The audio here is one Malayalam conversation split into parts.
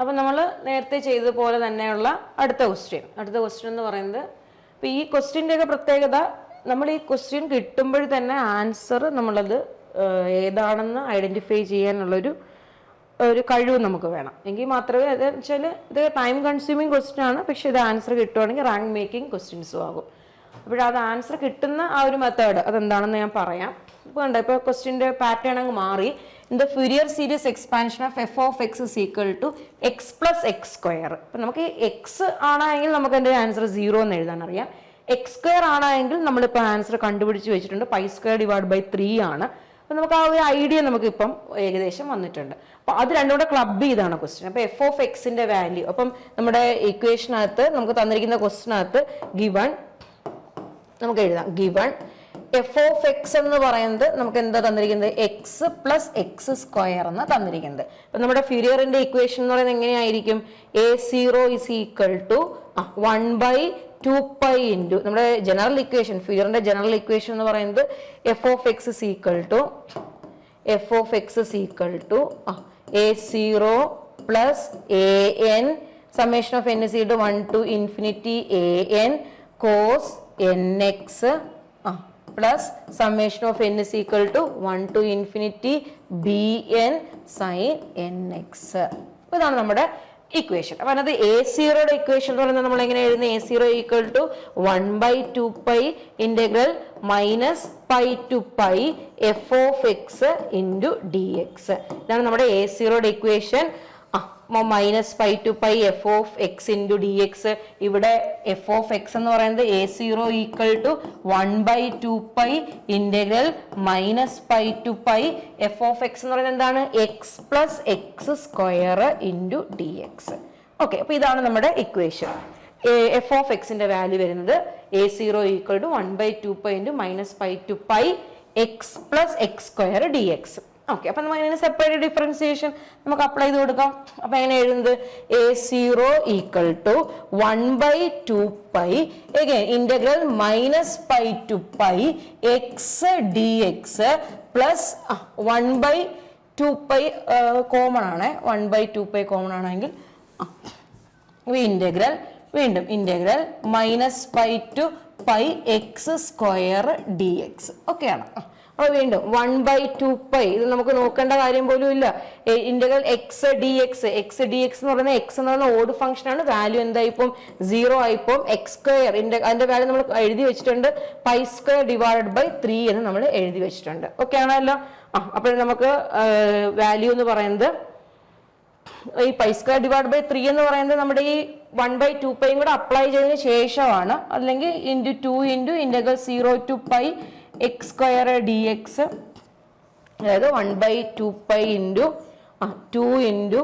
അപ്പം നമ്മൾ നേരത്തെ ചെയ്തതുപോലെ തന്നെയുള്ള അടുത്ത ക്വസ്റ്റ്യൻ അടുത്ത ക്വസ്റ്റ്യൻ എന്ന് പറയുന്നത് ഇപ്പം ഈ ക്വസ്റ്റ്യന്റെയൊക്കെ പ്രത്യേകത നമ്മൾ ഈ ക്വസ്റ്റ്യൻ കിട്ടുമ്പോൾ തന്നെ ആൻസർ നമ്മളത് ഏതാണെന്ന് ഐഡന്റിഫൈ ചെയ്യാനുള്ളൊരു ഒരു കഴിവ് നമുക്ക് വേണം. എങ്കിൽ മാത്രമേ അത് വെച്ചാൽ ഇത് ടൈം കൺസ്യൂമിങ് ക്വസ്റ്റ്യൻ ആണ്. പക്ഷേ ഇത് ആൻസർ കിട്ടുവാണെങ്കിൽ റാങ്ക് മേക്കിംഗ് ക്വസ്റ്റ്യൻസും ആകും. അപ്പോൾ അത് ആൻസർ കിട്ടുന്ന ആ ഒരു മെത്തേഡ് അതെന്താണെന്ന് ഞാൻ പറയാം. ഇപ്പോൾ കണ്ടോ ഇപ്പോൾ ക്വസ്റ്റ്യന്റെ പാറ്റേൺ അങ്ങ് മാറി. In the Fourier series expansion of f of x is equal to x plus x square ഇപ്പം നമുക്ക് എക്സ് ആണെങ്കിൽ നമുക്ക് എന്റെ ആൻസർ സീറോ എന്ന് എഴുതാൻ അറിയാം. എക്സ് സ്ക്വയർ ആണെങ്കിൽ നമ്മളിപ്പോൾ ആൻസർ കണ്ടുപിടിച്ച് വെച്ചിട്ടുണ്ട്. Pi square divide by three ആണ്. അപ്പം നമുക്ക് ആ ഒരു ഐഡിയ നമുക്ക് ഇപ്പം ഏകദേശം വന്നിട്ടുണ്ട്. അപ്പോൾ അത് രണ്ടും കൂടെ ക്ലബ് ചെയ്താണ് ക്വസ്റ്റ്യൻ അപ്പോൾ എഫ് ഓഫ് എക്സിന്റെ വാല്യൂ അപ്പം നമ്മുടെ ഇക്വേഷനകത്ത് നമുക്ക് തന്നിരിക്കുന്ന ക്വസ്റ്റിനകത്ത് ഗിവൺ നമുക്ക് എഴുതാം. ഗിവൺ എഫ് ഓഫ് എക്സ് എന്ന് പറയുന്നത് നമുക്ക് എന്താ തന്നിരിക്കുന്നത്? എക്സ് പ്ലസ് എക്സ് സ്ക്വയർ എന്ന് തന്നിരിക്കുന്നത്. അപ്പൊ നമ്മുടെ ഫ്യൂരിയറിന്റെ ഇക്വേഷൻ എന്ന് പറയുന്നത് എങ്ങനെയായിരിക്കും? A zero is equal to one by two pi into നമ്മുടെ ജനറൽ ഇക്വേഷൻ ഫ്യൂരിയറിന്റെ ജനറൽ ഇക്വേഷൻ എന്ന് പറയുന്നത് f of x is equal to f of x is equal to a zero plus a n summation of n is equal one to infinity a n cos n x plus summation of n is equal to one to infinity b n sine n x ഇതാണ് നമ്മുടെ ഇക്വേഷൻ അപ്പൊ അതിനകത്ത് എ സീറോയുടെ ഇക്വേഷൻ എന്ന് പറയുന്നത് നമ്മൾ എങ്ങനെ എഴുതുന്നത് a zero equal to one by two pi integral minus pi to pi f of x into d x ഇതാണ് നമ്മുടെ a സീറോയുടെ equation minus pi to pi f of x into d x ഇവിടെ എഫ് ഓഫ് എക്സ് എന്ന് പറയുന്നത് a zero equal to one by two pi integral minus pi to pi f of x എന്ന് പറയുന്നത് എന്താണ്? X plus x square into d x okay അപ്പോൾ ഇതാണ് നമ്മുടെ ഇക്വേഷൻ എഫ് ഓഫ് എക്സിന്റെ വാല്യൂ വരുന്നത് a zero equal to one by two pi into minus pi to pi x plus x square d x okay അപ്പൊ നമുക്ക് ഇങ്ങനെ സെപ്പറേറ്റ് ഡിഫറൻസിയേഷൻ നമുക്ക് അപ്ലൈ ചെയ്ത് കൊടുക്കാം. അപ്പൊ എങ്ങനെ എഴുതുന്നത്? A zero equal to one by two pi again integral minus pi to pi x d x plus one by two pi common ആണ്. One by two pi common ആണെങ്കിൽ ഇന്റഗ്രൽ വീണ്ടും integral minus pi to pi x square d x ഒക്കെയാണ് അപ്പൊ വീണ്ടും വൺ ബൈ ടു പൈ ഇത് നമുക്ക് നോക്കേണ്ട കാര്യം പോലും ഇല്ല. Integral x d x x d x എന്ന് പറയുന്ന എക്സ് എന്ന് പറയുന്ന ഓഡ് ഫംഗ്ഷൻ ആണ്. വാല്യൂ എന്തായിപ്പം? സീറോ ആയിപ്പം. എക്സ് സ്ക്വയർ അതിന്റെ വാല്യൂ നമ്മൾ എഴുതി വെച്ചിട്ടുണ്ട്. Pi square divided by three എന്ന് നമ്മൾ എഴുതി വെച്ചിട്ടുണ്ട്. ഓക്കെ ആണല്ലോ? ആ അപ്പോൾ നമുക്ക് വാല്യൂ എന്ന് പറയുന്നത് ഈ pi square divide by three എന്ന് പറയുന്നത് നമ്മുടെ ഈ വൺ ബൈ ടു പൈയും കൂടെ അപ്ലൈ ചെയ്തതിന് ശേഷമാണ്. അല്ലെങ്കിൽ into two into integral zero to pi x square d x അതായത് one by two pi into ആ two into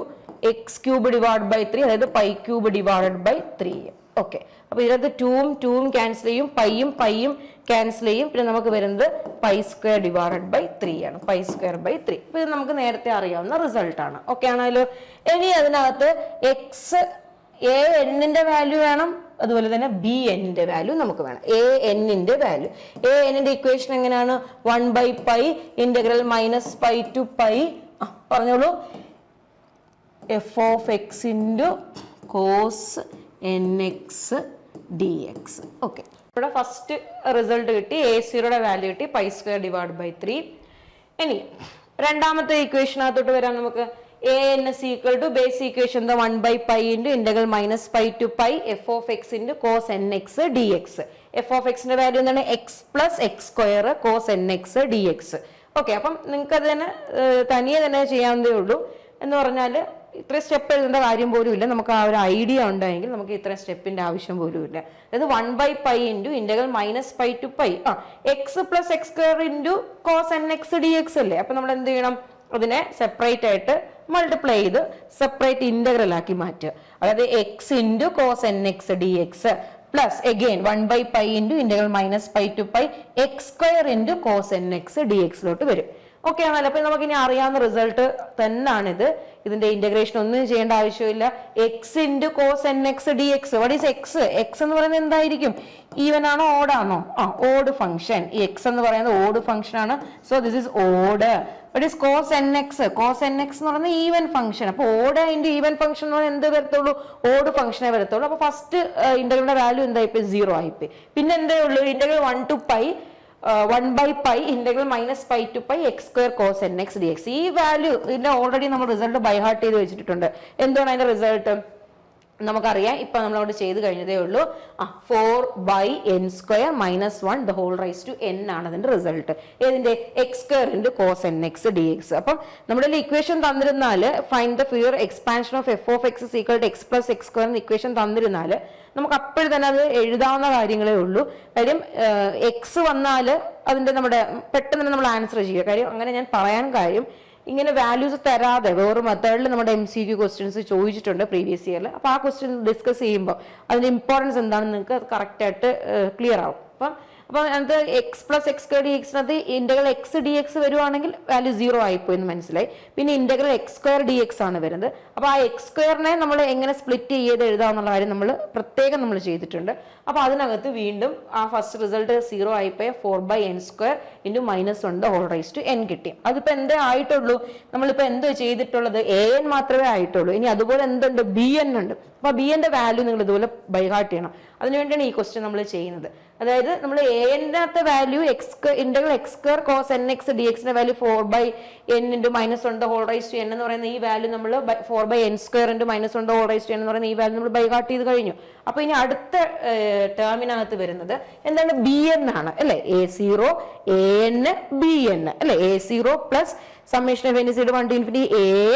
x cube divide by three അതായത് pi cube divide by three okay അപ്പൊ ഇതിനകത്ത് ടൂവും ടൂവും ക്യാൻസൽ ചെയ്യും പൈയും പൈയും ക്യാൻസൽ ചെയ്യും. പിന്നെ നമുക്ക് വരുന്നത് pi square divide by three ആണ്. പൈ സ്ക്വയർ ബൈ ത്രീ അപ്പൊ ഇത് നമുക്ക് നേരത്തെ അറിയാവുന്ന റിസൾട്ട് ആണ്. ഓക്കെ ആണല്ലോ ഇനി അതിനകത്ത് എക്സ് എ എണ്ണിന്റെ വാല്യൂ വേണം. അതുപോലെ തന്നെ ബി എന്നിന്റെ വാല്യൂ നമുക്ക് വേണം. എ എന്നിന്റെ വാല്യൂ എ എന്നിന്റെ ഇക്വേഷൻ എങ്ങനെയാണ്? One by pi integral minus pi to pi പറഞ്ഞോളൂ. F of x into cos n x d x okay ഇവിടെ ഫസ്റ്റ് റിസൾട്ട് കിട്ടി. എ സീറോയുടെ വാല്യൂ കിട്ടി. Pi square divide by three ഇനി രണ്ടാമത്തെ ഇക്വേഷനകത്തോട്ട് വരാം നമുക്ക്. A n is equal to base equation one by pi into integral minus pi to pi f of x into cos n x d x f of എക്സിന്റെ വാല്യൂ എന്താണ്? X plus x square cos n x d x okay അപ്പം നിങ്ങൾക്ക് അത് തന്നെ തനിയെ തന്നെ ചെയ്യാവുന്നതേ ഉള്ളൂ. എന്ന് പറഞ്ഞാൽ ഇത്ര സ്റ്റെപ്പ് എഴുതേണ്ട കാര്യം പോലും ഇല്ല. നമുക്ക് ആ ഒരു ഐഡിയ ഉണ്ടെങ്കിൽ നമുക്ക് ഇത്ര സ്റ്റെപ്പിന്റെ ആവശ്യം പോലും ഇല്ല. അതായത് one by pi into integral minus pi to pi ആ x plus x square into cos n x d x അല്ലേ? അപ്പൊ നമ്മൾ എന്ത് ചെയ്യണം? അതിനെ സെപ്പറേറ്റ് ആയിട്ട് മൾട്ടിപ്ലൈ ചെയ്ത് സെപ്പറേറ്റ് ഇന്റഗ്രൽ ആക്കി മാറ്റുക. അതായത് x into cos n x d x plus again one by pi into integral minus pi to pi x square into cos n x d എക്സിലോട്ട് വരും. ഓക്കെ ആണല്ലോ അപ്പൊ നമുക്ക് ഇനി അറിയാവുന്ന റിസൾട്ട് തന്നെയാണിത് ഇതിന്റെ ഇന്റഗ്രേഷൻ ഒന്നും ചെയ്യേണ്ട ആവശ്യമില്ല. X into cos n x d x what is x x എന്ന് പറയുന്നത് എന്തായിരിക്കും? ഈവൻ ആണോ ഓഡാണോ ആ ഓഡ് ഫംഗ്ഷൻ ഈ എക്സ് എന്ന് പറയുന്നത് ഓഡ് ഫംഗ്ഷൻ ആണ്. So this is odd what is cos n x cos n x എന്ന് പറയുന്നത് ഈവൻ ഫംഗ്ഷൻ അപ്പൊ ഓട് അതിന്റെ ഈവൻ ഫംഗ്ഷൻ എന്ന് പറഞ്ഞാൽ എന്ത് വരത്തുള്ളൂ? ഓട് ഫംഗ്ഷനെ വരത്തുള്ളൂ. അപ്പൊ ഫസ്റ്റ് ഇന്റഗ്രലിന്റെ വാല്യൂ എന്തായിപ്പോയി സീറോ ആയിപ്പോയി പിന്നെ എന്തേ ഉള്ളൂ? Integral one to pi one by pi integral minus pi to pi x square cos n x d x ഈ വാല്യൂ ഇതിന്റെ ഓൾറെഡി നമ്മൾ റിസൾട്ട് ബൈ ഹാർട്ട് ചെയ്ത് വെച്ചിട്ടുണ്ട്. എന്താണ് അതിന്റെ റിസൾട്ട് നമുക്കറിയാം. ഇപ്പൊ നമ്മളവിടെ ചെയ്ത് കഴിഞ്ഞതേ ഉള്ളൂ. ആ four by n square minus one the whole raise to n ആണ് അതിന്റെ റിസൾട്ട് ഏതിന്റെ? X square into cos n x d x അപ്പം നമ്മുടെ equation തന്നിരുന്നാൽ find the Fourier expansion of f of x equal to x plus x square equation തന്നിരുന്നാൽ നമുക്ക് അപ്പോഴും തന്നെ അത് എഴുതാവുന്ന കാര്യങ്ങളേ ഉള്ളൂ. കാര്യം എക്സ് വന്നാൽ അതിന്റെ നമ്മുടെ പെട്ടെന്ന് നമ്മൾ ആൻസർ ചെയ്യുക. കാര്യം അങ്ങനെ ഞാൻ പറയാൻ കാര്യം ഇങ്ങനെ വാല്യൂസ് തരാതെ വേറെ മെത്തേഡിൽ നമ്മുടെ എം സി ക്യു ക്വസ്റ്റ്യൻസ് ചോദിച്ചിട്ടുണ്ട് പ്രീവിയസ് ഇയറിൽ അപ്പോൾ ആ ക്വസ്റ്റ്യൻ ഡിസ്കസ് ചെയ്യുമ്പോൾ അതിന്റെ ഇമ്പോർട്ടൻസ് എന്താണെന്ന് നിങ്ങൾക്ക് അത് ആയിട്ട് ക്ലിയർ ആവും. അപ്പം അപ്പോൾ അതിനകത്ത് x plus x square d എക്സിനകത്ത് integral x D x വരുവാണെങ്കിൽ വാല്യൂ സീറോ ആയിപ്പോയി എന്ന് മനസ്സിലായി. പിന്നെ integral x square d x ആണ് വരുന്നത്. അപ്പോൾ ആ എക്സ് സ്ക്വയറിനെ നമ്മൾ എങ്ങനെ സ്പ്ലിറ്റ് ചെയ്ത് എഴുതാമെന്നുള്ള കാര്യം നമ്മൾ പ്രത്യേകം നമ്മൾ ചെയ്തിട്ടുണ്ട്. അപ്പോൾ അതിനകത്ത് വീണ്ടും ആ first result zero ആയിപ്പോയ four by n square into minus ഉണ്ട് ഹോൾ റൈസ് ടു എൻ കിട്ടി. അതിപ്പോൾ എന്തേ ആയിട്ടുള്ളൂ? നമ്മളിപ്പോൾ എന്തോ ചെയ്തിട്ടുള്ളത്? എ എൻ മാത്രമേ ആയിട്ടുള്ളൂ. ഇനി അതുപോലെ എന്തുണ്ട്? ബി എൻ ഉണ്ട്. അപ്പോൾ ബി എന്റെ വാല്യൂ നിങ്ങൾ ഇതുപോലെ ബൈഹാർട്ട് ചെയ്യണം. അതിനുവേണ്ടിയാണ് ഈ ക്വസ്റ്റ്യൻ നമ്മൾ ചെയ്യുന്നത്. അതായത് നമ്മൾ എ എന്റെ value x integral x square cos n x d എക്സിന്റെ value four by n into minus ഉണ്ട് ഹോൾ റൈസ് ടു എൻ എന്ന് പറയുന്ന ഈ വാല്യൂ നമ്മൾ four by n square into minus ഉണ്ട് ഹോൾ റൈസ് ടു എൻ എന്ന് പറയുന്ന ഈ വാല്യൂ നമ്മൾ ബൈഹാർട്ട് ചെയ്ത് കഴിഞ്ഞു. അപ്പൊ ഇനി അടുത്ത ടേമിനകത്ത് വരുന്നത് എന്താണ് ബി എന്നാണ് അല്ലെ? A zero a n b n അല്ലെ? A zero plus summation of n is equal one to infinity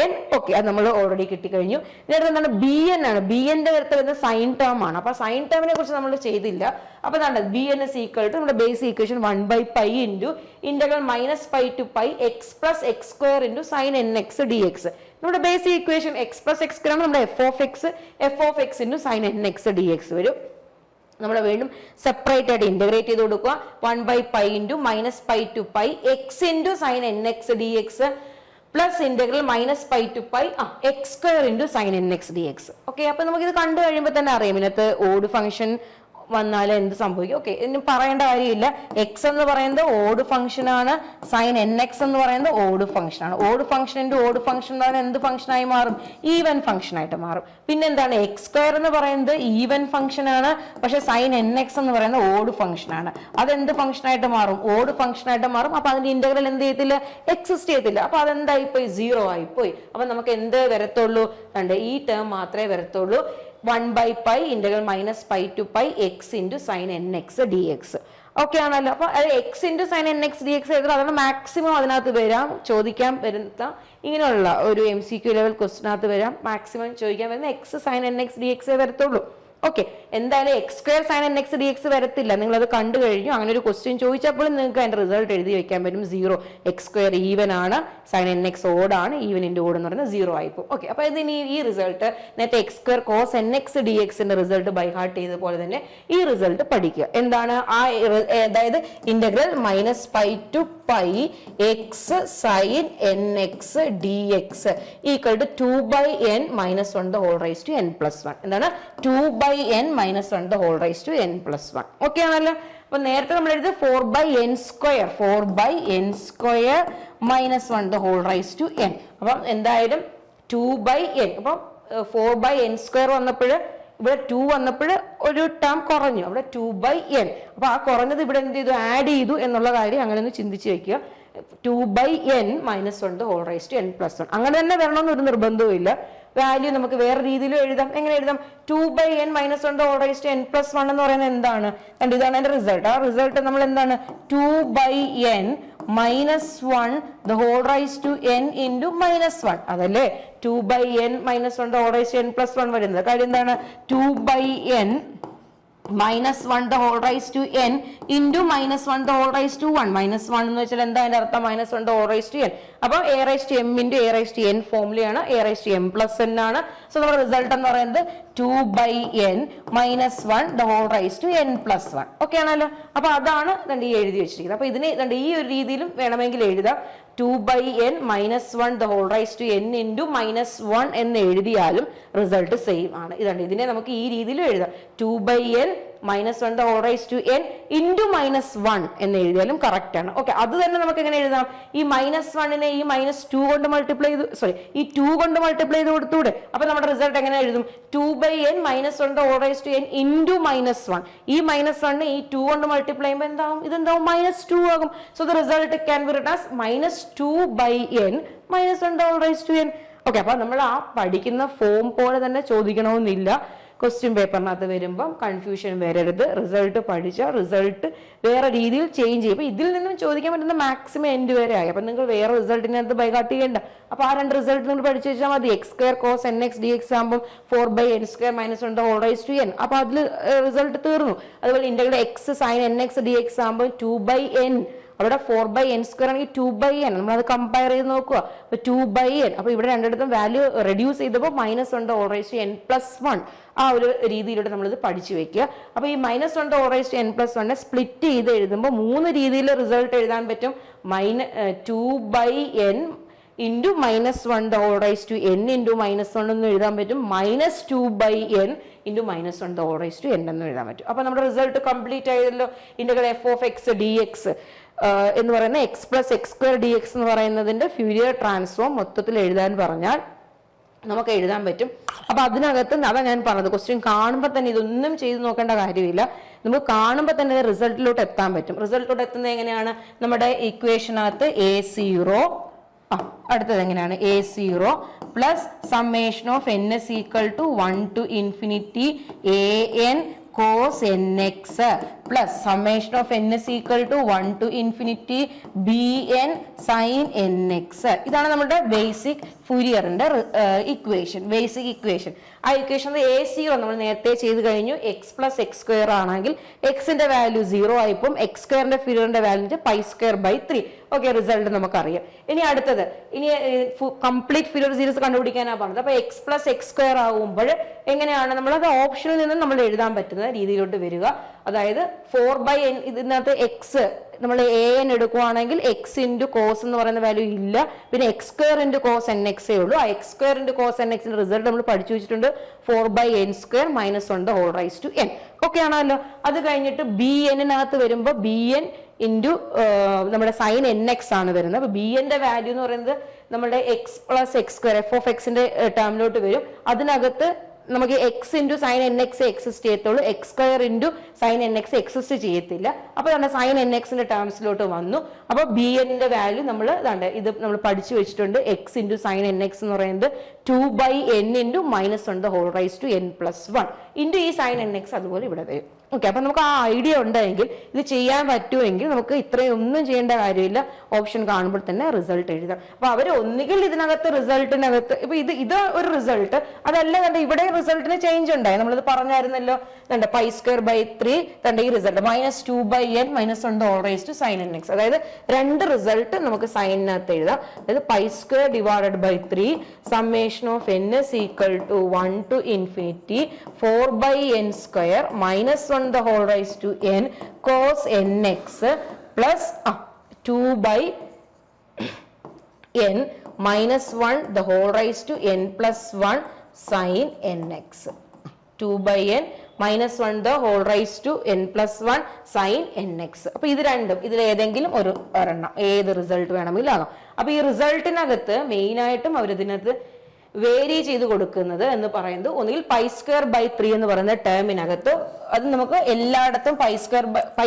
n okay അത് നമ്മൾ ഓൾറെഡി കിട്ടിക്കഴിഞ്ഞു. നേരത്തെ എന്താണ്? ബി എൻ ആണ്. ബി എന്റെ അടുത്ത് വരുന്ന സൈൻ ടേം ആണ്. അപ്പൊ സൈൻ ടേമിനെ കുറിച്ച് നമ്മൾ ചെയ്തില്ല. അപ്പൊ എന്താണ് b n is equal to നമ്മുടെ base equation one by pi into integral minus pi to pi x plus x square into sine n x d x നമ്മുടെ base equation x plus x square നമ്മുടെ f of x f of x into sine n x d x വരും. നമ്മൾ വീണ്ടും സെപ്പറേറ്റ് ആയിട്ട് ഇന്റഗ്രേറ്റ് ചെയ്ത് കൊടുക്കുക. One by pi into minus pi to pi x into sine n x d x plus integral minus pi to pi ah x square into sine n x d x okay അപ്പൊ നമുക്ക് ഇത് കണ്ടു കഴിയുമ്പോൾ തന്നെ അറിയാം ഇതിനകത്ത് ഓഡ് ഫംഗ്ഷൻ വന്നാൽ എന്ത് സംഭവിക്കും? ഓക്കെ ഇനി പറയേണ്ട കാര്യമില്ല. എക്സ് എന്ന് പറയുന്നത് ഓഡ് ഫംഗ്ഷൻ ആണ്. സൈൻ എൻ എക്സ് എന്ന് പറയുന്നത് ഓഡ് ഫംഗ്ഷൻ ആണ്. ഓഡ് ഫംഗ്ഷനിന്റെ ഓഡ് ഫംഗ്ഷൻ പറയുന്നത് എന്ത് ഫംഗ്ഷൻ ആയി മാറും? ഈവൻ ഫംഗ്ഷൻ ആയിട്ട് മാറും. പിന്നെ എന്താണ്? എക്സ് സ്ക്വയർ എന്ന് പറയുന്നത് ഈവൻ ഫംഗ്ഷൻ ആണ്. പക്ഷെ സൈൻ എൻ എക്സ് എന്ന് പറയുന്നത് ഓഡ് ഫംഗ്ഷൻ ആണ്. അത് എന്ത് ഫംഗ്ഷൻ ആയിട്ട് മാറും? ഓഡ് ഫംഗ്ഷൻ ആയിട്ട് മാറും. അപ്പൊ അതിന്റെ ഇന്റഗ്രൽ എന്ത് ചെയ്യത്തില്ല? എക്സിസ്റ്റ് ചെയ്യത്തില്ല. അപ്പൊ അതെന്തായിപ്പോയി? സീറോ ആയിപ്പോയി. അപ്പൊ നമുക്ക് എന്ത് വരത്തുള്ളൂ? കണ്ടേ ഈ ടേം മാത്രമേ വരത്തുള്ളൂ. One by pi integral minus pi to pi x into sine n x d x okay ആണല്ലോ. അപ്പൊ x into sine n x d x എഴുതണം അതാണ് മാക്സിമം അതിനകത്ത് വരാം. ചോദിക്കാൻ വരുന്ന ഇങ്ങനെയുള്ള ഒരു എം സി ക്യു ലെവൽ ക്വസ്റ്റിനകത്ത് വരാം. മാക്സിമം ചോദിക്കാൻ വരുന്ന x sine n x d x വരത്തുള്ളൂ. ഓക്കെ എന്തായാലും x square sine n x d x വരത്തില്ല. നിങ്ങൾ അത് കണ്ടു കഴിഞ്ഞു. അങ്ങനെ ഒരു ക്വസ്റ്റ്യൻ ചോദിച്ചപ്പോഴും നിങ്ങൾക്ക് അതിന്റെ റിസൾട്ട് എഴുതി വെക്കാൻ പറ്റും. സീറോ എക്സ് സ്ക്വയർ ഈവൻ ആണ്. സൈൻ എൻ എക്സ് ആണ്. ഈവനിന്റെ ഓഡ് എന്ന് പറയുന്നത് സീറോ ആയിപ്പോ. ഓക്കെ അപ്പൊ ഇതിന് ഈ റിസൾട്ട് നേരത്തെ x square cos n x d എക്സിന്റെ റിസൾട്ട് ബൈ ഹാർട്ട് ചെയ്ത പോലെ തന്നെ ഈ റിസൾട്ട് പഠിക്കുക. എന്താണ്? ആ അതായത് integral minus pi to pi x sine n x d x equal to two by n minus one the whole raise to n plus one എന്താണ്? Two by n minus one the whole raise to n plus one okay ആണല്ലോ? അപ്പൊ നേരത്തെ നമ്മൾ എഴുതി four by n square four by n square minus one the whole raise to n അപ്പം എന്തായാലും ടു ബൈ എൻ അപ്പം ഫോർ ബൈ എൻ സ്ക്വയർ വന്നപ്പോൾ ഇവിടെ ടു വന്നപ്പോൾ ഒരു ടേം കുറഞ്ഞു. അവിടെ ടു ബൈ എൻ അപ്പൊ ആ കുറഞ്ഞത് ഇവിടെ എന്ത് ചെയ്തു? ആഡ് ചെയ്തു എന്നുള്ള കാര്യം അങ്ങനെ ഒന്ന് ചിന്തിച്ച് വെക്കുക. Two by n minus one the whole raise to n plus one അങ്ങനെ തന്നെ വരണമെന്ന് ഒരു നിർബന്ധവും ഇല്ല വാല്യൂ നമുക്ക് വേറെ രീതിയിലും എഴുതാം. എങ്ങനെ എഴുതാം? Two by n minus one whole raise n plus one എന്ന് പറയുന്നത് എന്താണ്? കണ്ടു ഇതാണ് എന്റെ റിസൾട്ട് ആ റിസൾട്ട് നമ്മൾ എന്താണ്? Two by n minus one the whole raise to n into minus one അതല്ലേ? Two by n minus one the whole raise to n plus one വരുന്നത്. കാര്യം എന്താണ്? Two by n minus one the whole raise to n into minus one the whole raise to one minus one എന്ന് വെച്ചാൽ എന്താ അതിന്റെ അർത്ഥം? Minus one the whole raise to n അപ്പോൾ a raise to m into a raise to n ഫോമിലാണ് a raise to m plus n ആണ്. സോ നമ്മുടെ റിസൾട്ട് എന്ന് പറയുന്നത് two by n minus one the whole raise to n plus one okay ആണല്ലോ? അപ്പൊ അതാണ് ഈ എഴുതി വെച്ചിരിക്കുന്നത്. അപ്പൊ ഇതിന് രണ്ട് ഈ ഒരു രീതിയിലും വേണമെങ്കിൽ എഴുതാം. Two by n minus one the whole raise to n into minus one എന്ന് എഴുതിയാലും റിസൾട്ട് സെയിം ആണ്. ഇതാണ് ഇതിനെ നമുക്ക് ഈ രീതിയിലും എഴുതാം. Two by n minus one the whole raise to n into minus one എന്ന് എഴുതിയാലും കറക്റ്റ് ആണ്. ഓക്കെ അത് തന്നെ നമുക്ക് എങ്ങനെ എഴുതാം? ഈ മൈനസ് വണ്ണിനെ ഈ മൈനസ് ടു കൊണ്ട് മൾട്ടിപ്ലൈ ചെയ്ത് സോറി ഈ ടു കൊണ്ട് മൾട്ടിപ്ലൈ ചെയ്ത് കൊടുത്തൂടെ അപ്പൊ നമ്മുടെ റിസൾട്ട് എങ്ങനെ എഴുതും? Two by n minus one the whole raise to n into minus one ഈ മൈനസ് വണ്ണ് ഈ ടു കൊണ്ട് മൾട്ടിപ്ലൈ ചെയ്യുമ്പോൾ എന്താവും? ഇതെന്താവും? മൈനസ് ടു ആകും. So the result can be written minus two by n minus one the whole raise to n okay അപ്പൊ നമ്മൾ ആ പഠിക്കുന്ന ഫോം പോലെ തന്നെ ചോദിക്കണമെന്നില്ല. ക്വസ്റ്റ്യൻ പേപ്പറിനകത്ത് വരുമ്പം കൺഫ്യൂഷൻ വരരുത്. റിസൾട്ട് പഠിച്ച റിസൾട്ട് വേറെ രീതിയിൽ ചേഞ്ച് ചെയ്യും. ഇതിൽ നിന്നും ചോദിക്കാൻ പറ്റുന്ന മാക്സിമം എൻഡ് വരെ ആയി. അപ്പൊ നിങ്ങൾ വേറെ റിസൾട്ടിനകത്ത് ബൈകാട്ട് ചെയ്യേണ്ട അപ്പൊ ആ രണ്ട് റിസൾട്ട് നിങ്ങൾ പഠിച്ചു വെച്ചാൽ മതി. X square cos n x d x ആകുമ്പോൾ four by n square minus ഉണ്ട് ഹോൾ റൈസ് ടു എൻ അപ്പോൾ അതിൽ റിസൾട്ട് തീർന്നു. അതുപോലെ integral x sine n x d x ആകുമ്പോൾ ടു ബൈ എൻ അവിടെ ഫോർ ബൈ എൻ സ്ക്വയർ ആണെങ്കിൽ ടു ബൈ എൻ അത് കമ്പയർ ചെയ്ത് നോക്കുക. അപ്പൊ ടു ബൈ എൻ അപ്പൊ ഇവിടെ രണ്ടിടത്തും വാല്യൂ റെഡ്യൂസ് ചെയ്തപ്പോൾ മൈനസ് ഉണ്ട് ടു എൻ പ്ലസ് വൺ ആ ഒരു രീതിയിലൂടെ ഇത് പഠിച്ചു വെക്കുക. അപ്പൊ ഈ മൈനസ് ഉണ്ട് ടു എൻ പ്ലസ് വണ്ണിനെ സ്പ്ലിറ്റ് ചെയ്ത് എഴുതുമ്പോൾ മൂന്ന് രീതിയിൽ റിസൾട്ട് എഴുതാൻ പറ്റും. Minus two by n into minus one the raise to n into minus one എന്ന് എഴുതാൻ പറ്റും. Minus two by n into minus one the raise to n എന്ന് എഴുതാൻ പറ്റും. അപ്പോൾ നമ്മുടെ result complete ആയതല്ലോ. Integral f of x d x എന്ന് പറയുന്ന x plus x square d x എന്ന് പറയുന്നതിന്റെ ഫ്യൂരിയർ ട്രാൻസ്ഫോം മൊത്തത്തിൽ എഴുതാൻ പറഞ്ഞാൽ നമുക്ക് എഴുതാൻ പറ്റും. അപ്പൊ അതിനകത്ത് അതാ ഞാൻ പറഞ്ഞത്. ക്വസ്റ്റ്യൻ കാണുമ്പോൾ തന്നെ ഇതൊന്നും ചെയ്ത് നോക്കേണ്ട കാര്യമില്ല. നമുക്ക് കാണുമ്പോൾ തന്നെ റിസൾട്ടിലോട്ട് എത്താൻ പറ്റും. റിസൾട്ടിലോട്ട് എത്തുന്നത് എങ്ങനെയാണ്? നമ്മുടെ ഇക്വേഷനകത്ത് എ സീറോ ആ അടുത്തത് എങ്ങനെയാണ്? A zero plus summation of n is equal to one to infinity a n cos n x plus summation of n is equal to one to infinity b n sine n x ഇതാണ് നമ്മുടെ ബേസിക് ഫുരിയറിന്റെ ഇക്വേഷൻ ബേസിക് ഇക്വേഷൻ ആ ഇക്വേഷൻ എ സീറോ നമ്മൾ നേരത്തെ ചെയ്ത് കഴിഞ്ഞു. എക്സ് പ്ലസ് എക്സ് സ്ക്വയർ ആണെങ്കിൽ എക്സിന്റെ വാല്യൂ സീറോ ആയിപ്പോൾ എക്സ് സ്ക്വയറിന്റെ ഫിഗറിന്റെ value pi square by three okay result നമുക്കറിയാം. ഇനി അടുത്തത്. ഇനി കംപ്ലീറ്റ് ഫിഗർ സീരീസ് കണ്ടുപിടിക്കാനാണ് പറഞ്ഞത്. അപ്പൊ എക്സ് പ്ലസ് എക്സ് സ്ക്വയർ ആകുമ്പോൾ എങ്ങനെയാണ് നമ്മൾ അത് ഓപ്ഷനിൽ നിന്ന് നമ്മൾ എഴുതാൻ പറ്റുന്ന രീതിയിലോട്ട് വരിക. അതായത് ഫോർ ബൈ എൻ ഇതിനകത്ത് എക്സ് നമ്മൾ എ എൻ എടുക്കുവാണെങ്കിൽ എക്സ് ഇന്റു കോസ് എന്ന് പറയുന്ന വാല്യൂ ഇല്ല. പിന്നെ x square into cos n എക്സേ ഉള്ളൂ. ആ x square into cos n എക്സിന്റെ റിസൾട്ട് നമ്മൾ പഠിച്ചു വെച്ചിട്ടുണ്ട് four by n square minus ഉണ്ട് whole raise to n okay ആണല്ലോ. അത് കഴിഞ്ഞിട്ട് ബി എന്നിനകത്ത് വരുമ്പോൾ ബി എൻ ഇന്റു നമ്മുടെ സൈൻ എൻ എക്സ് ആണ് വരുന്നത്. അപ്പൊ ബി എന്റെ വാല്യൂ എന്ന് പറയുന്നത് നമ്മുടെ x plus x square f of എക്സിന്റെ ടേമിലോട്ട് വരും. അതിനകത്ത് നമുക്ക് x into sine n x exist ചെയ്യത്തുള്ളൂ. X square into sine n x exist ചെയ്യത്തില്ല. അപ്പോൾ നമ്മുടെ സൈൻ എൻ എക്സിന്റെ ടേംസിലോട്ട് വന്നു. അപ്പോൾ ബി എന്നിന്റെ വാല്യൂ നമ്മൾ ഇതാണ്ട് ഇത് നമ്മൾ പഠിച്ചു വെച്ചിട്ടുണ്ട്. X into sine n x എന്ന് പറയുന്നത് two by n into minus one the whole raise to n plus one into ഈ സൈൻ എൻ എക്സ് അതുപോലെ ഇവിടെ വരും. ഓക്കെ അപ്പൊ നമുക്ക് ആ ഐഡിയ ഉണ്ടെങ്കിൽ ഇത് ചെയ്യാൻ പറ്റുമെങ്കിൽ നമുക്ക് ഇത്രയും ഒന്നും ചെയ്യേണ്ട കാര്യമില്ല. ഓപ്ഷൻ കാണുമ്പോൾ തന്നെ റിസൾട്ട് എഴുതാം. അപ്പൊ അവർ ഒന്നുകിൽ ഇതിനകത്ത് റിസൾട്ടിനകത്ത് ഇപ്പൊ ഇത് ഇത് ഒരു റിസൾട്ട് അതല്ല കണ്ട ഇവിടെ റിസൾട്ടിന് ചേഞ്ച് ഉണ്ടായി. നമ്മളിത് പറഞ്ഞായിരുന്നല്ലോ. കണ്ട പൈ സ്ക്വയർ ബൈ ത്രീ കണ്ട ഈ result minus two by n minus one whole raise to sine n x അതായത് രണ്ട് റിസൾട്ട് നമുക്ക് സൈനിനകത്ത് എഴുതാം. അതായത് pi square divided by three summation of n is equal to one to infinity four by n square minus one the whole raise to n cos n x plus two by n minus one the whole raise to n plus one sine n x two by n minus one the whole raise to n plus one sine n x അപ്പൊ ഇത് രണ്ടും ഇതിൽ ഏതെങ്കിലും ഒരു ഒരെണ്ണം ഏത് റിസൾട്ട് വേണമെങ്കിലും ആകാം. അപ്പൊ ഈ റിസൾട്ടിനകത്ത് മെയിൻ ആയിട്ടും അവർ ഇതിനകത്ത് വേരി ചെയ്ത് കൊടുക്കുന്നത് എന്ന് പറയുന്നത് ഒന്നുകിൽ പൈ ബൈ ത്രീ എന്ന് പറയുന്ന ടേമിനകത്ത് അത് നമുക്ക് എല്ലായിടത്തും പൈ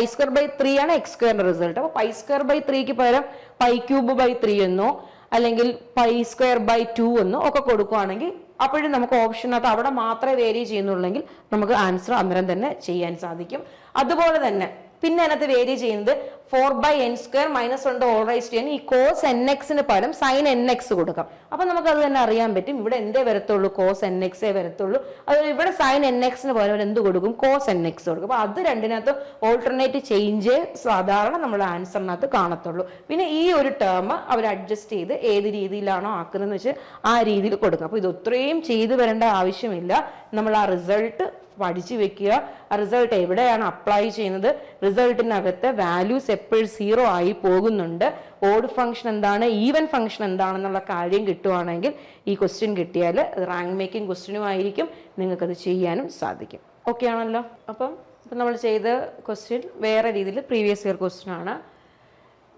സ്ക്വയർ ബൈ ത്രീ ആണ് എക്സ് റിസൾട്ട് അപ്പൊ പൈ ബൈ ത്രീക്ക് പകരം പൈ ക്യൂബ് ബൈ ത്രീ എന്നോ അല്ലെങ്കിൽ പൈ സ്ക്വയർ ബൈ ടു എന്നോ ഒക്കെ കൊടുക്കുവാണെങ്കിൽ അപ്പോഴും നമുക്ക് ഓപ്ഷനകത്ത് അവിടെ മാത്രമേ വേരി ചെയ്യുന്നുള്ളെങ്കിൽ നമുക്ക് ആൻസർ അന്നേരം തന്നെ ചെയ്യാൻ സാധിക്കും. അതുപോലെ തന്നെ പിന്നെ അതിനകത്ത് വേരി ചെയ്യുന്നത് four by n square minus ഉണ്ട് ഓൾ റൈസ് ചെയ്യാൻ ഈ കോസ് എൻ എക്സിന് പകരം സൈൻ എൻ എക്സ് കൊടുക്കാം. അപ്പൊ നമുക്ക് അത് തന്നെ അറിയാൻ പറ്റും. ഇവിടെ എന്തേ വരത്തുള്ളൂ? കോസ് എൻ എക്സേ വരത്തുള്ളൂ. അതുപോലെ ഇവിടെ സൈൻ എൻ എക്സിന് പകരം എന്ത് കൊടുക്കും? കോസ് എൻ എക്സ് കൊടുക്കും. അപ്പൊ അത് രണ്ടിനകത്ത് ഓൾട്ടർനേറ്റ് ചേഞ്ച് സാധാരണ നമ്മുടെ ആൻസറിനകത്ത് കാണത്തുള്ളൂ. പിന്നെ ഈ ഒരു ടേം അവർ അഡ്ജസ്റ്റ് ചെയ്ത് ഏത് രീതിയിലാണോ ആക്കുന്നതെന്ന് വെച്ച് ആ രീതിയിൽ കൊടുക്കുക അപ്പൊ ഇത് ഇത്രയും ചെയ്തു വരേണ്ട ആവശ്യമില്ല. നമ്മൾ ആ റിസൾട്ട് പഠിച്ചു വെക്കുക. റിസൾട്ട് എവിടെയാണ് അപ്ലൈ ചെയ്യുന്നത്? റിസൾട്ടിനകത്ത് വാല്യൂസ് എപ്പോഴും സീറോ ആയി പോകുന്നുണ്ട്. ഓഡ് ഫംഗ്ഷൻ എന്താണ്? ഈവൻ ഫംഗ്ഷൻ എന്താണെന്നുള്ള കാര്യം കിട്ടുവാണെങ്കിൽ ഈ ക്വസ്റ്റ്യൻ കിട്ടിയാൽ റാങ്ക് മേക്കിംഗ് ക്വസ്റ്റ്യനും ആയിരിക്കും നിങ്ങൾക്കത് ചെയ്യാനും സാധിക്കും. ഓക്കെ ആണല്ലോ? അപ്പം ഇപ്പം നമ്മൾ ചെയ്ത ക്വസ്റ്റ്യൻ വേറെ രീതിയിൽ പ്രീവിയസ് ഇയർ ക്വസ്റ്റ്യൻ ആണ്.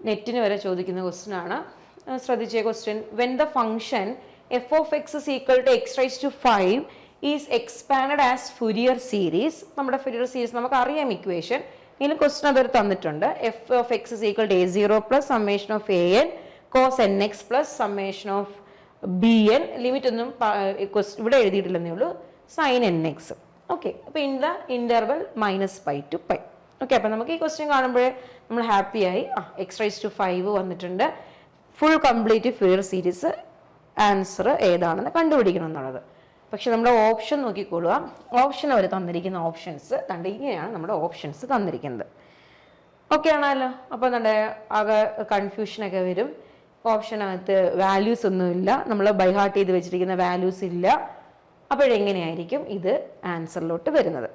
നെറ്റിന് വരെ ചോദിക്കുന്ന ക്വസ്റ്റ്യൻ ആണ്. ശ്രദ്ധിച്ച question when the function f of x equal to x raise to five is expand as Fourier series നമ്മുടെ ഫുരിയർ സീരീസ് നമുക്ക് അറിയാം ഇക്വേഷൻ ഇതിന് ക്വസ്റ്റൻ അതൊരു തന്നിട്ടുണ്ട്. F of x is equal to a zero plus summation of a n cos n x plus summation of b n limit ഒന്നും ഇവിടെ എഴുതിയിട്ടില്ലെന്നേ ഉള്ളൂ. സൈൻ എൻ എക്സ് ഓക്കെ അപ്പോൾ in the interval minus pi to pi okay അപ്പോൾ നമുക്ക് ഈ ക്വസ്റ്റ്യൻ കാണുമ്പോൾ നമ്മൾ ഹാപ്പി ആയി. ആ എക്സ് റൈസ് ടു ഫൈവ് വന്നിട്ടുണ്ട്. Full complete Fourier series answer ഏതാണെന്ന് കണ്ടുപിടിക്കണം എന്നുള്ളത്. പക്ഷെ നമ്മുടെ ഓപ്ഷൻ നോക്കിക്കൊള്ളുക ഓപ്ഷൻ അവർ തന്നിരിക്കുന്ന ഓപ്ഷൻസ് കണ്ട് ഇങ്ങനെയാണ് നമ്മുടെ ഓപ്ഷൻസ് തന്നിരിക്കുന്നത്. ഓക്കെ ആണല്ലോ. അപ്പോൾ നമ്മുടെ ആകെ കൺഫ്യൂഷനൊക്കെ വരും. ഓപ്ഷനകത്ത് വാല്യൂസ് ഒന്നുമില്ല നമ്മൾ ബൈഹാർട്ട് ചെയ്ത് വെച്ചിരിക്കുന്ന വാല്യൂസ് ഇല്ല. അപ്പോഴെങ്ങനെയായിരിക്കും ഇത് ആൻസറിലോട്ട് വരുന്നത്?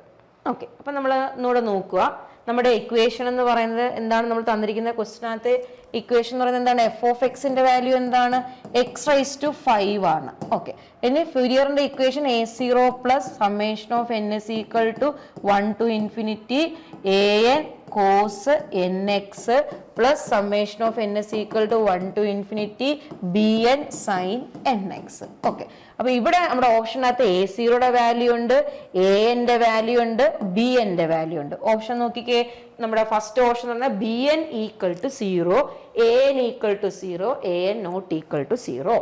ഓക്കെ അപ്പം നമ്മൾ ഒന്നുകൂടെ നോക്കുക. നമ്മുടെ ഇക്വേഷൻ എന്ന് പറയുന്നത് എന്താണ് നമ്മൾ തന്നിരിക്കുന്ന ക്വസ്റ്റിനകത്ത് ഇക്വേഷൻ എന്ന് പറയുന്നത് എന്താണ്? എഫ് ഓഫ് എക്സിന്റെ വാല്യൂ എന്താണ്? എക്സ് റൈസ് ടു ഫൈവ് ആണ്. ഓക്കെ ഇനി ഫ്യൂരിയറിന്റെ equation a zero plus summation of n is equal to one to infinity a n cos n x plus summation of n is equal to one to infinity b n sine n x okay അപ്പൊ ഇവിടെ നമ്മുടെ ഓപ്ഷനകത്ത് എ സീറോയുടെ വാല്യൂ ഉണ്ട് എ എന്റെ വാല്യൂ ഉണ്ട് ബി എന്റെ വാല്യൂ ഉണ്ട്. ഓപ്ഷൻ നോക്കിക്കേ. നമ്മുടെ ഫസ്റ്റ് ഓപ്ഷൻ എന്ന് പറഞ്ഞാൽ B N equal to zero A N equal to zero A N not equal to zero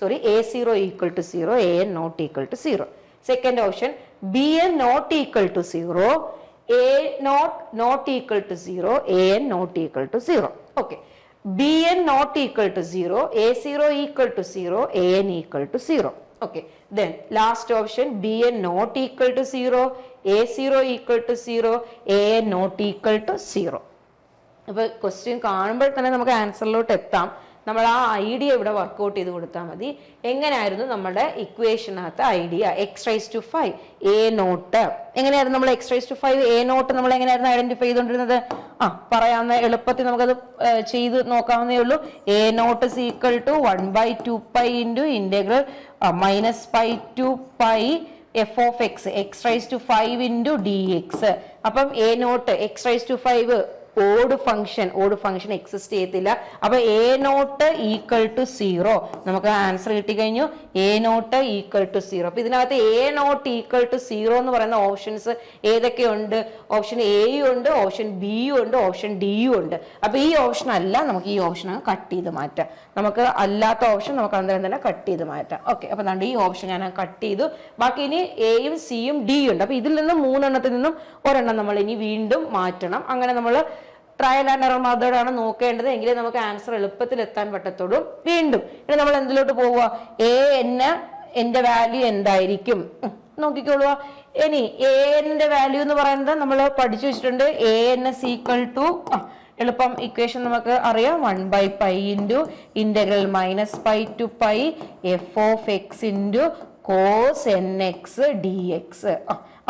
sorry A zero equal to zero A N not equal to zero second option B N not equal to zero A naught not equal to zero A N not equal to zero okay B N not equal to zero A zero equal to zero A N equal to zero okay then last option B N not equal to zero A zero equal to zero A N not equal to zero അപ്പോൾ ക്വസ്റ്റ്യൻ കാണുമ്പോൾ തന്നെ നമുക്ക് ആൻസറിലോട്ട് എത്താം. നമ്മൾ ആ ഐഡിയ ഇവിടെ വർക്കൗട്ട് ചെയ്ത് കൊടുത്താൽ മതി. എങ്ങനെയായിരുന്നു നമ്മുടെ ഇക്വേഷനകത്ത് idea X raise to five A naught എങ്ങനെയായിരുന്നു നമ്മൾ X raise to five A naught നമ്മൾ എങ്ങനെയായിരുന്നു ഐഡന്റിഫൈ ചെയ്തുകൊണ്ടിരുന്നത് ആ പറയാവുന്ന എളുപ്പത്തിൽ നമുക്കത് ചെയ്ത് നോക്കാവുന്നേ ഉള്ളൂ. A naught is equal to one by two pi into integral minus pi to pi F of X X raise to five into D X അപ്പം A naught X raise to five odd function odd function exist ചെയ്യത്തില്ല. അപ്പൊ A naught equal to zero നമുക്ക് ആൻസർ കിട്ടി കഴിഞ്ഞു A naught equal to zero അപ്പൊ ഇതിനകത്ത് A naught equal to zero എന്ന് പറയുന്ന ഓപ്ഷൻസ് ഏതൊക്കെയുണ്ട്? ഓപ്ഷൻ എയും ഉണ്ട് ഓപ്ഷൻ ബിയും ഉണ്ട് ഓപ്ഷൻ ഡിയും ഉണ്ട്. അപ്പൊ ഈ ഓപ്ഷൻ അല്ല നമുക്ക് ഈ ഓപ്ഷൻ കട്ട് ചെയ്ത് മാറ്റാം. നമുക്ക് അല്ലാത്ത ഓപ്ഷൻ നമുക്ക് അന്നേരം തന്നെ കട്ട് ചെയ്ത് മാറ്റാം. ഓക്കെ അപ്പൊ ദാണ്ട് ഈ ഓപ്ഷൻ ഞാൻ കട്ട് ചെയ്തു. ബാക്കി ഇനി എയും സിയും ഡിയും ഉണ്ട്. അപ്പൊ ഇതിൽ നിന്നും മൂന്നെണ്ണത്തിൽ നിന്നും ഒരെണ്ണം നമ്മൾ ഇനി വീണ്ടും മാറ്റണം. അങ്ങനെ നമ്മൾ ട്രയൽ ആൻഡ് എറർ മെത്തേഡ് ആണ് നോക്കേണ്ടത്. എങ്കിലേ നമുക്ക് ആൻസർ എളുപ്പത്തിൽ എത്താൻ പറ്റത്തുള്ളൂ. വീണ്ടും ഇനി നമ്മൾ എന്തിലോട്ട് പോവുക? എ എന്ന എന്റെ വാല്യൂ എന്തായിരിക്കും? നോക്കിക്കോളുക. ഇനി എ എന്റെ വാല്യൂ എന്ന് പറയുന്നത് നമ്മൾ പഠിച്ചു വെച്ചിട്ടുണ്ട്. A N S equal to എളുപ്പം ഇക്വേഷൻ നമുക്ക് അറിയാം. One by pi into integral minus pi to pi F of X into cos N X D X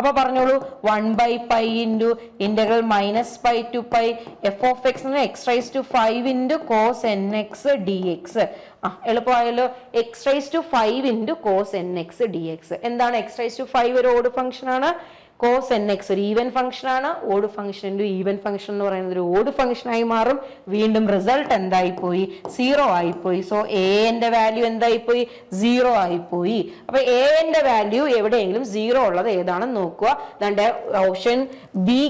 അപ്പൊ പറഞ്ഞോളൂ one by pi into integral minus pi to pi F of X X raise to five into cos N X D X ആ എളുപ്പമായല്ലോ. X raise to five into cos N X D X എന്താണ് എക്സ് റൈസ് ടു ഫൈവ് ഒരു ഓഡ് ഫംഗ്ഷൻ ആണ്? കോസ് എൻ എക്സ് ഒരു ഈവൻ ഫംഗ്ഷൻ ആണ്. Odd function into even function എന്ന് പറയുന്നത് ഒരു ഓഡ് ഫംഗ്ഷൻ ആയി മാറും. വീണ്ടും റിസൾട്ട് എന്തായിപ്പോയി? സീറോ ആയിപ്പോയി. സോ എന്റെ വാല്യൂ എന്തായിപ്പോയി? സീറോ ആയിപ്പോയി. അപ്പൊ എന്റെ വാല്യൂ എവിടെയെങ്കിലും സീറോ ഉള്ളത് ഏതാണെന്ന് നോക്കുക. അതുകൊണ്ട് ഓപ്ഷൻ ബി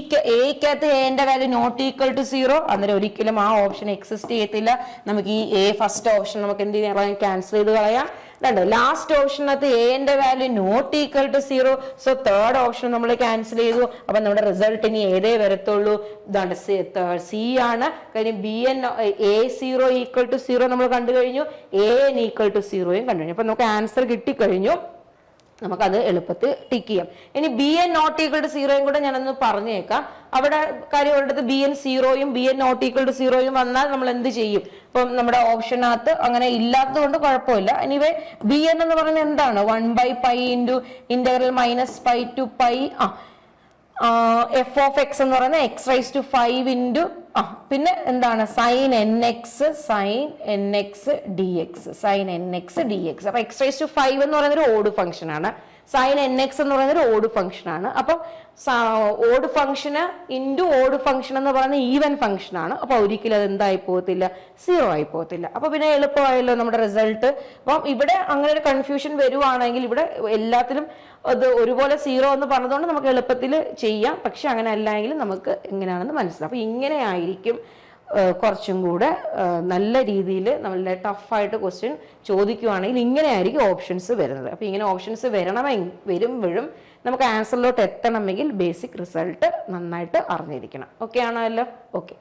എക്കകത്ത് എന്റെ value not equal to zero അന്നേരം ഒരിക്കലും ആ ഓപ്ഷൻ എക്സിസ്റ്റ് ചെയ്യത്തില്ല. നമുക്ക് ഈ എ ഫസ്റ്റ് ഓപ്ഷൻ നമുക്ക് എന്ത് ചെയ്യാം? ക്യാൻസൽ ചെയ്ത് കളയാം. രണ്ട് ലാസ്റ്റ് ഓപ്ഷനകത്ത് എന്റെ value not equal to zero so third option നമ്മൾ ക്യാൻസൽ ചെയ്തു. അപ്പൊ നമ്മുടെ റിസൾട്ട് ഇനി ഏതേ വരത്തുള്ളൂ? ഇതാണ് സി ആണ്. കാര്യം B N A zero equal to zero നമ്മൾ കണ്ടു കഴിഞ്ഞു. എ എൻ ഈക്വൽ ടു സീറോയും കണ്ടു കഴിഞ്ഞു. അപ്പൊ നമുക്ക് ആൻസർ കിട്ടിക്കഴിഞ്ഞു. നമുക്കത് എളുപ്പത്തിൽ ടിക്ക് ചെയ്യാം. ഇനി B N not equal to സീറോയും കൂടെ ഞാനൊന്ന് പറഞ്ഞേക്കാം. അവിടെ കാര്യം ഉള്ളത് B N സീറോയും B N not equal to സീറോയും വന്നാൽ നമ്മൾ എന്ത് ചെയ്യും? ഇപ്പം നമ്മുടെ ഓപ്ഷനകത്ത് അങ്ങനെ ഇല്ലാത്തത് കൊണ്ട് കുഴപ്പമില്ല. എനിവേ ബി എൻ എന്ന് പറയുന്നത് എന്താണ്? One by pi into integral minus pi to pi ആ എഫ് ഓഫ് എക്സ് എന്ന് പറയുന്നത് X raise to five into ആ പിന്നെ എന്താണ്? Sine N X sine N X D X sine N X D X അപ്പൊ എക്സ് റൈസ് ടു ഫൈവ് എന്ന് പറയുന്ന ഒരു ഓഡ് ഫംഗ്ഷൻ ആണ്. സൈൻ എൻ എക്സ് എന്ന് പറയുന്ന ഒരു ഓഡ് ഫംഗ്ഷൻ ആണ്. അപ്പം ഓഡ് ഫംഗ്ഷന് ഇന്റു ഓഡ് ഫംഗ്ഷൻ എന്ന് പറയുന്ന ഈവൻ ഫംഗ്ഷൻ ആണ്. അപ്പൊ ഒരിക്കലും അത് എന്തായി പോകത്തില്ല? സീറോ ആയി പോകത്തില്ല. അപ്പൊ പിന്നെ എളുപ്പമായല്ലോ നമ്മുടെ റിസൾട്ട് അപ്പം ഇവിടെ അങ്ങനെ ഒരു കൺഫ്യൂഷൻ വരുവാണെങ്കിൽ ഇവിടെ എല്ലാത്തിലും അത് ഒരുപോലെ സീറോ എന്ന് പറഞ്ഞതുകൊണ്ട് നമുക്ക് എളുപ്പത്തിൽ ചെയ്യാം. പക്ഷെ അങ്ങനെ അല്ലായെങ്കിലും നമുക്ക് എങ്ങനെയാണെന്ന് മനസ്സിലാവും. അപ്പൊ ഇങ്ങനെ ആയിരിക്കും കുറച്ചും കൂടെ നല്ല രീതിയിൽ നമ്മളുടെ ടഫായിട്ട് ക്വസ്റ്റ്യൻ ചോദിക്കുവാണെങ്കിൽ ഇങ്ങനെ ആയിരിക്കും ഓപ്ഷൻസ് വരുന്നത്. അപ്പോൾ ഇങ്ങനെ ഓപ്ഷൻസ് വരണമെങ്കിൽ വരുമ്പോഴും നമുക്ക് ആൻസറിലോട്ട് എത്തണമെങ്കിൽ ബേസിക് റിസൾട്ട് നന്നായിട്ട് അറിഞ്ഞിരിക്കണം. ഓക്കെ ആണോ അല്ലോ? ഓക്കെ